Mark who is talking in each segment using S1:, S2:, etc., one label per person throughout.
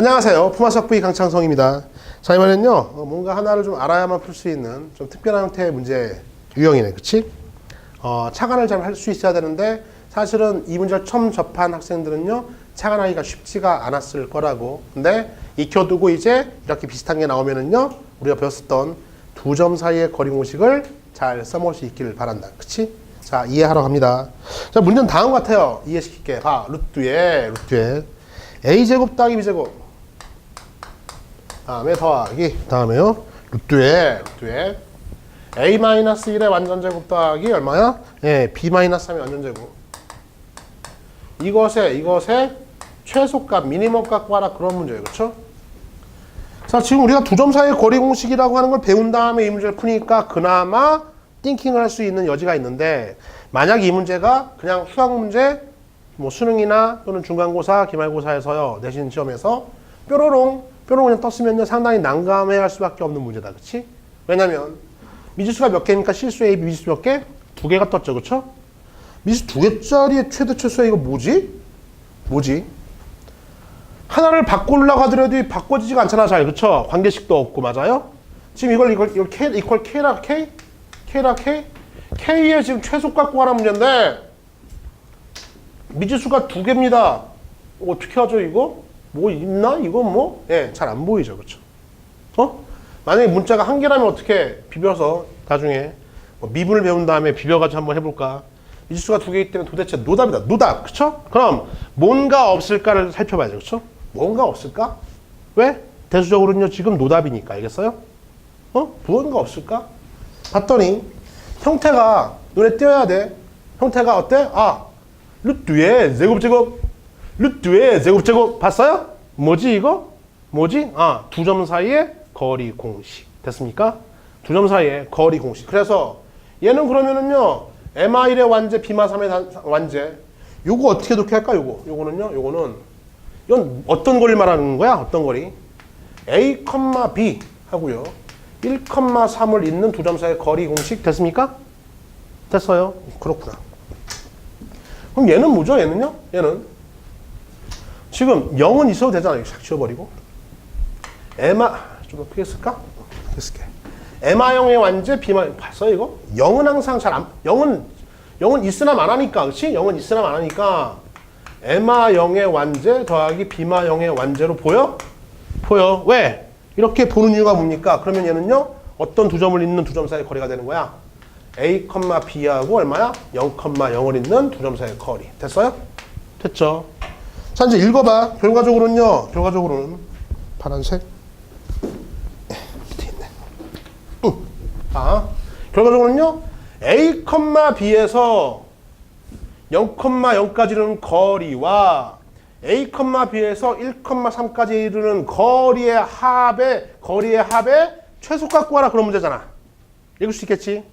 S1: 안녕하세요. 품화석부의 강창성입니다. 자, 어, 뭔가 하나를 좀 알아야만 풀 수 있는 좀 특별한 형태의 문제 유형이네. 그치? 어, 차관을 잘 할 수 있어야 되는데, 사실은 이 문제를 처음 접한 학생들은요, 차관하기가 쉽지가 않았을 거라고. 근데 익혀두고 이제 이렇게 비슷한 게 나오면은요, 우리가 배웠었던 두 점 사이의 거리 공식을 잘 써먹을 수 있기를 바란다. 그치? 자, 이해하러 갑니다. 자, 문제는 다음 같아요. 이해시킬게. 봐, 루트에, 루트에. a제곱 더하기 b제곱. 다음에 더하기. 다음에요. 루트에, 루트에. a-1의 완전 제곱 더하기 얼마야? 예, b-3의 완전 제곱. 이것에, 이것에 최소값, 미니멈값 구하라 그런 문제예요. 그쵸? 자, 지금 우리가 두 점 사이의 거리 공식이라고 하는 걸 배운 다음에 이 문제를 푸니까 그나마 띵킹을 할 수 있는 여지가 있는데 만약 이 문제가 그냥 수학 문제 뭐 수능이나 또는 중간고사, 기말고사에서요 내신 시험에서 뾰로롱 뾰로롱 그냥 떴으면요 상당히 난감해할 수밖에 없는 문제다, 그렇지? 왜냐면 미지수가 몇 개입니까? 실수 A, B 미지수 몇 개? 두 개가 떴죠, 그렇죠? 미지수 두 개짜리의 최대 최소야 이거 뭐지? 뭐지? 하나를 바꾸려고 하더라도 바꿔지지가 않잖아, 잘 그렇죠? 관계식도 없고 맞아요? 지금 이걸 이걸 이걸 K 이퀄 K라 K K라 K K의 지금 최소값 구하라 문제인데 미지수가 두 개입니다. 어떻게 하죠 이거? 뭐 있나? 이거 뭐? 예, 잘 안 보이죠, 그렇죠? 어? 만약에 문자가 한 개라면 어떻게 비벼서 나중에 뭐 미분을 배운 다음에 비벼가지고 한번 해볼까? 미지수가 두 개이기 때문에 도대체 노답이다. 노답, 그렇죠? 그럼 뭔가 없을까를 살펴봐야죠, 그렇죠? 뭔가 없을까? 왜? 대수적으로는요 지금 노답이니까 알겠어요? 어? 무언가 없을까? 봤더니 형태가 눈에 띄어야 돼. 형태가 어때? 아, 루트의 제곱제곱, 루트의 제곱제곱 봤어요? 뭐지 이거? 뭐지? 아, 두 점 사이의 거리 공식 됐습니까? 두 점 사이의 거리 공식. 그래서 얘는 그러면은요 MI1의 완제, 비마3의 완제. 요거 어떻게 독해 할까? 요거. 요거는요. 요거는 이건 어떤 거리 말하는 거야? 어떤 거리? A, B 하고요. 1,3을 잇는 두 점 사이의 거리 공식 됐습니까? 됐어요. 그렇구나. 그럼 얘는 뭐죠? 얘는요? 얘는 지금 0은 있어도 되잖아요. 싹 지워버리고. 에마 좀 어떻게 쓸까? 어떻게 쓸게? 에마형의 완제 비마 봤어요 이거? 0은 항상 잘 안, 0은 0은 있으나 마나니까 그렇지? 0은 있으나 마나니까 에마형의 완제 더하기 비마형의 완제로 보여? 보여. 왜? 이렇게 보는 이유가 뭡니까? 그러면 얘는요. 어떤 두 점을 잇는 두 점 사이의 거리가 되는 거야? A, B하고 얼마야? 0,0을 잇는 두 점 사이의 거리. 됐어요? 됐죠? 자, 이제 읽어봐. 결과적으로는요. 결과적으로는 파란색. 밑에 있네. 응. 아, 결과적으로는요. A, B에서 0,0까지 이르는 거리와 A, B에서 1,3까지 이르는 거리의 합의 거리의 합의 최소값 구하라 그런 문제잖아. 읽을 수 있겠지?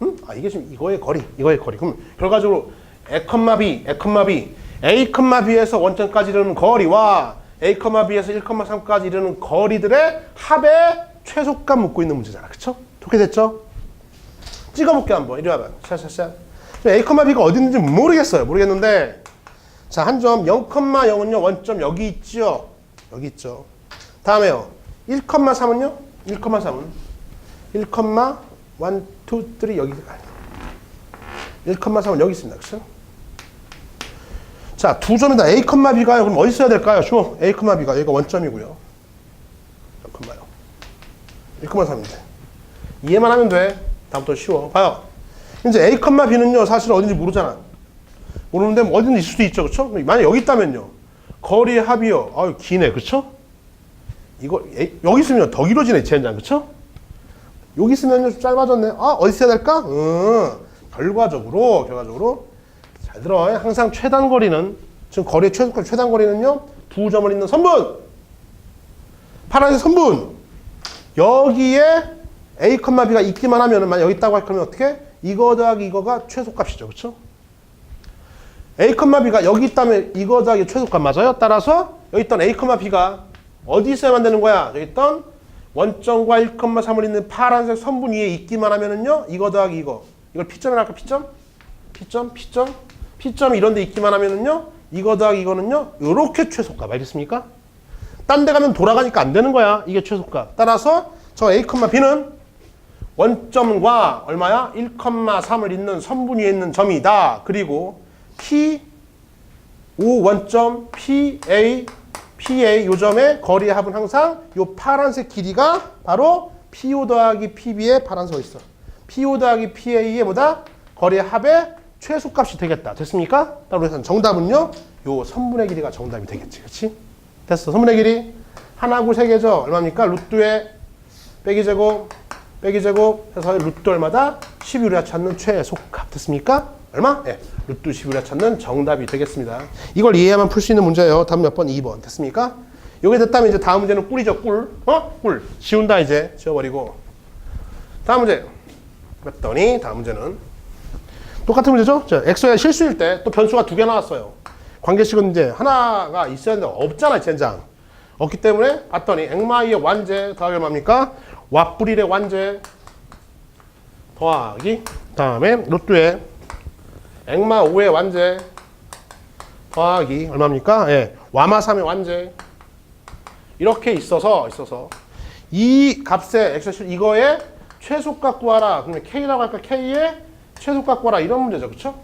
S1: 응? 아 이게 지금 이거의 거리, 이거의 거리. 그럼 결과적으로 A, B, A, B, A, B에서 원점까지 이르는 거리와 A, B에서 1,3까지 이르는 거리들의 합의 최소값 묻고 있는 문제잖아. 그쵸? 좋게 됐죠? 찍어볼게 한번. 이리 와봐. 샤샤샤. A, B가 어디 있는지 모르겠어요. 모르겠는데 자, 한 점 0,0은요. 원점 여기 있죠. 여기 있죠. 다음에요. 1,3은요. 1,3은 1, 1, 2, 3 여기 1,3은 여기 있습니다. 그렇죠? 자, 두 점이다. A, B가요. 그럼 어디 있어야 될까요? 주 A, B가 여기가 원점이고요. 0,0. 1,3인데. 이해만 하면 돼. 다음부터 쉬워. 봐요. 이제 A, B는요. 사실 어딘지 모르잖아. 모르는데 뭐 어딘지 있을 수도 있죠. 그렇죠? 만약 여기 있다면요. 거리의 합이요. 아유, 기네. 그렇죠? 이거 에, 여기 있으면 더 길어지네. 젠장. 그렇죠? 여기 있으면 좀 짧아졌네. 아, 어디 있어야 될까? 음. 결과적으로 결과적으로 잘 들어. 항상 최단 거리는 지금 거리의 최소값 최단 거리는요. 두 점을 잇는 선분. 파란색 선분. 여기에 A, B가 있기만 하면은 만약 여기 있다고 할 거면 어떻게? 이거 더하기 이거가 최소값이죠. 그렇죠? A, B가 여기 있다면 이거 더하기 최소값 맞아요? 따라서 여기 있던 A, B가 어디 있어야만 되는 거야? 여기 있던 원점과 1,3을 잇는 파란색 선분 위에 있기만 하면은요. 이거 더하기 이거. 이걸 P점이라 할까? P점? P점? P점? P점 이런 데 있기만 하면은요. 이거 더하기 이거는요. 요렇게 최소값 알겠습니까? 딴 데 가면 돌아가니까 안 되는 거야. 이게 최소값. 따라서 저 A, B는 원점과 얼마야? 1,3을 잇는 선분 위에 있는 점이다. 그리고 P, O 원점 PA, PA 요 점의 거리의 합은 항상 요 파란색 길이가 바로 PO 더하기 PB의 파란색 있어. PO 더하기 PA의 뭐다? 거리의 합의 최소값이 되겠다. 됐습니까? 따라서 정답은요. 요 선분의 길이가 정답이 되겠지. 그렇지? 됐어. 선분의 길이 하나고 세 개죠. 얼마입니까? 루트의 빼기 제곱 빼기 제곱 해서 루트 얼마다? 12를 찾는 최소값. 됐습니까? 얼마? 예. 루트 12를 찾는 정답이 되겠습니다. 이걸 이해하면 풀 수 있는 문제예요. 다음 몇 번? 2번. 됐습니까? 요게 됐다면 이제 다음 문제는 꿀이죠. 꿀. 어? 꿀. 지운다 이제. 지워버리고. 다음 문제. 그랬더니 다음 문제는 똑같은 문제죠? 자, 엑소의 실수일 때 또 변수가 두 개 나왔어요. 관계식은 이제 하나가 있어야 되는데 없잖아, 젠장. 없기 때문에 봤더니 엑마이의 완제 더하기 얼마입니까? 왓뿌릴의 완제 더하기 다음에 로또의 엑마 5의 완제 더하기 얼마입니까? 예. 와마 3의 완제 이렇게 있어서 있어서 이 값의 엑셀 이거의 최소값 구하라. 그러면 K라고 할까? K의 최소값 구하라. 이런 문제죠. 그쵸?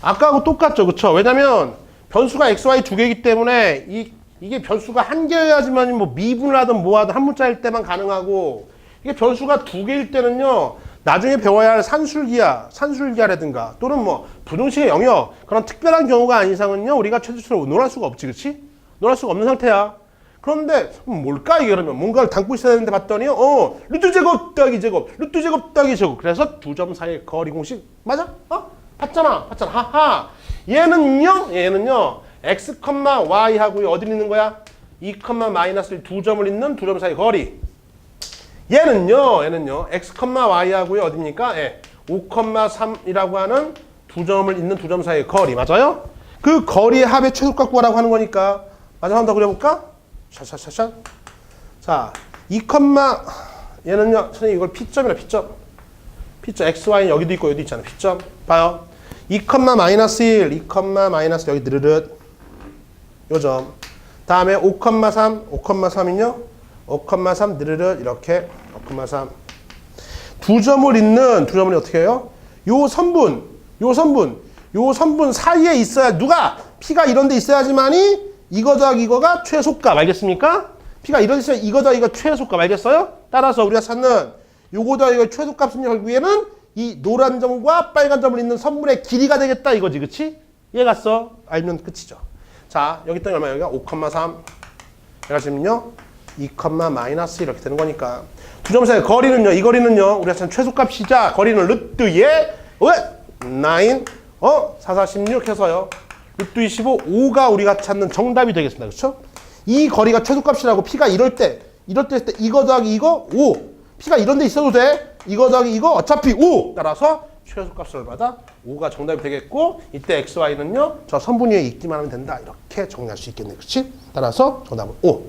S1: 아까하고 똑같죠. 그쵸? 왜냐면 변수가 x, y 두 개이기 때문에 이, 이게 변수가 한 개여야지만 뭐 미분을 하든 뭐 하든 한 문자일 때만 가능하고 이게 변수가 두 개일 때는요. 나중에 배워야 할 산술기하, 산술기하라든가 또는 뭐 부등식의 영역 그런 특별한 경우가 아닌 이상은요. 우리가 최소로 논할 수가 없지. 그치? 논할 수가 없는 상태야. 그런데 음, 뭘까 이게 그러면? 뭔가를 담고 있어야 되는데 봤더니 어 루트 제곱 더하기 제곱 루트 제곱 더하기 제곱. 그래서 두 점 사이의 거리 공식. 맞아? 어? 봤잖아. 봤잖아. 하하. 얘는요? 얘는요. x, y 하고 어디 있는 거야? 2, 마이너스 1 두 점을 잇는 두 점 사이 거리. 얘는요? 얘는요. x, y 하고요. 어디입니까? 예, 5,3이라고 하는 두 점을 잇는 두 점 사이의 거리. 맞아요? 그 거리의 합의 최소값 구하라고 하는 거니까. 맞아? 한번 더 그려볼까? 샷샷샷샷. 자, 2, 얘는요, 선생님 이걸 P점이라 P점. P점, X, Y는 여기도 있고 여기도 있잖아요. P점. 봐요. 2, 마이너스 1, 2, 마이너스 여기 느르륵. 요 점. 다음에 5, 3, 5, 3이요. 5, 3 느르륵 이렇게 5, 3. 두 점을 잇는 두 점을 어떻게 해요? 요 선분, 요 선분, 요 선분 사이에 있어야 누가 P가 이런 데 있어야지만이 이거 더하기 이거가 최소값 알겠습니까? P가 이런 식으로 이거 더하기 이거 최소값 알겠어요? 따라서 우리가 찾는 요거 더하기 이거 최소값은 결국에는 이 노란 점과 빨간 점을 잇는 선분의 길이가 되겠다 이거지 그치? 이해 갔어? 알면 끝이죠. 자 여기 있던 얼마 여기가 5,3 얘가 지금요 2, 마이너스 이렇게 되는 거니까 두 점 사이 거리는요 이 거리는요 우리가 찾는 최소값이자 거리는 루트의 왜? 9 어? 4, 4, 16 해서요 루트 25, 5가 우리가 찾는 정답이 되겠습니다. 그렇죠? 이 거리가 최소값이라고 P가 이럴 때, 이럴 때, 이거 더하기 이거 5. P가 이런 데 있어도 돼. 이거 더하기 이거 어차피 5. 따라서 최소값을 받아 5가 정답이 되겠고 이때 x, y는요. 저 선분 위에 있기만 하면 된다. 이렇게 정리할 수 있겠네. 그렇지? 따라서 정답은 5.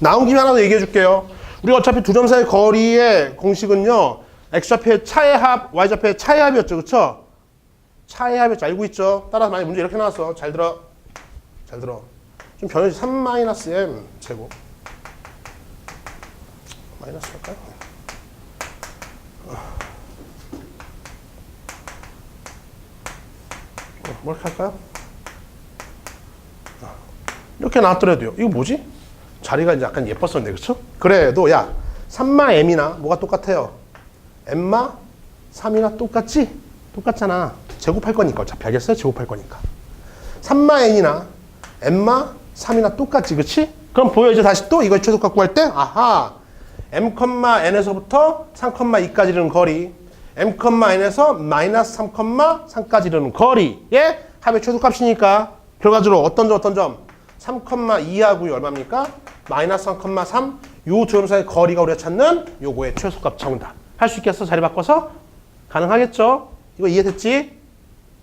S1: 나온 김에 하나 더 얘기해 줄게요. 우리가 어차피 두 점 사이 거리의 공식은요. x좌표의 차의 합, y좌표의 차의 합이었죠. 그렇죠? 차의 합이 알고 있죠? 따라서 만약 문제 이렇게 나왔어. 잘 들어. 잘 들어. 좀 변형이 3-m 제곱. 마이너스 할까요? 어, 뭘 할까요? 어, 이렇게 나왔더라도요. 이거 뭐지? 자리가 이제 약간 예뻤었는데, 그쵸? 그래도, 야, 3마 m이나 뭐가 똑같아요? m마 3이나 똑같지? 똑같잖아. 제곱할 거니까 어차피 알겠어요? 제곱할 거니까. 3마 n이나 m마 3이나 똑같지, 그치? 그럼 보여 이제 다시 또 이거 최소값 구할 때 아하 m, n에서부터 3,2까지 이르는 거리 m, n에서 마이너스 3, 3까지 이르는 거리의 합의 최소값이니까 결과적으로 어떤 점 어떤 점 3,2하고 얼마입니까? 마이너스 3,3 요두 점 사이 거리가 우리가 찾는 요거의 최소값 정답 할 수 있겠어? 자리 바꿔서? 가능하겠죠? 이거 이해됐지?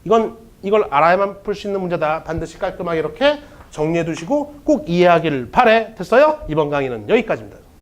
S1: 이건 이걸 알아야만 풀 수 있는 문제다. 반드시 깔끔하게 이렇게 정리해 두시고 꼭 이해하기를 바래. 됐어요? 이번 강의는 여기까지입니다.